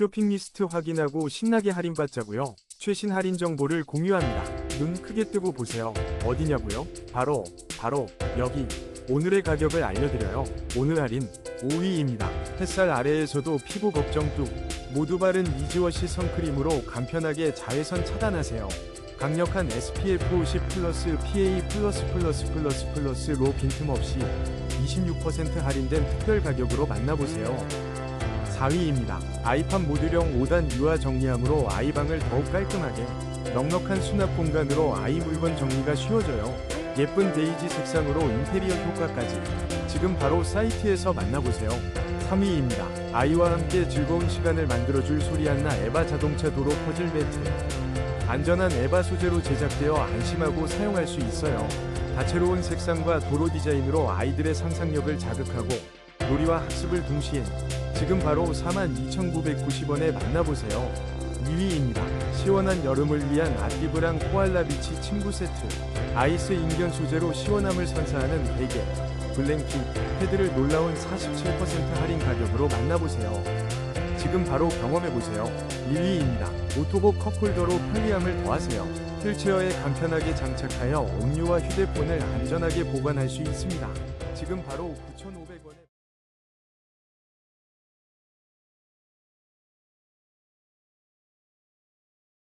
쇼핑 리스트 확인하고 신나게 할인받자고요. 최신 할인 정보를 공유합니다. 눈 크게 뜨고 보세요. 어디냐고요? 바로 바로 여기. 오늘의 가격을 알려드려요. 오늘 할인 5위입니다. 햇살 아래에서도 피부 걱정 뚝. 모두 바른 이지워시 선크림으로 간편하게 자외선 차단하세요. 강력한 SPF 50 플러스 PA 플러스 플러스 플러스 플러스로 빈틈없이 26% 할인된 특별 가격으로 만나보세요. 4위입니다. 아이팜 모듈형 5단 유화 정리함으로 아이방을 더욱 깔끔하게 넉넉한 수납 공간으로 아이 물건 정리가 쉬워져요. 예쁜 데이지 색상으로 인테리어 효과까지 지금 바로 사이트에서 만나보세요. 3위입니다. 아이와 함께 즐거운 시간을 만들어줄 소리안나 에바 자동차 도로 퍼즐 매트 안전한 에바 소재로 제작되어 안심하고 사용할 수 있어요. 다채로운 색상과 도로 디자인으로 아이들의 상상력을 자극하고 놀이와 학습을 동시엔 지금 바로 42,990원에 만나보세요. 2위입니다. 시원한 여름을 위한 아티브랑 코알라 비치 침구 세트. 아이스 인견 소재로 시원함을 선사하는 베개, 블랭킷, 패드를 놀라운 47% 할인 가격으로 만나보세요. 지금 바로 경험해보세요. 1위입니다. 오토복 컵홀더로 편리함을 더하세요. 휠체어에 간편하게 장착하여 음료와 휴대폰을 안전하게 보관할 수 있습니다. 지금 바로 9,500원.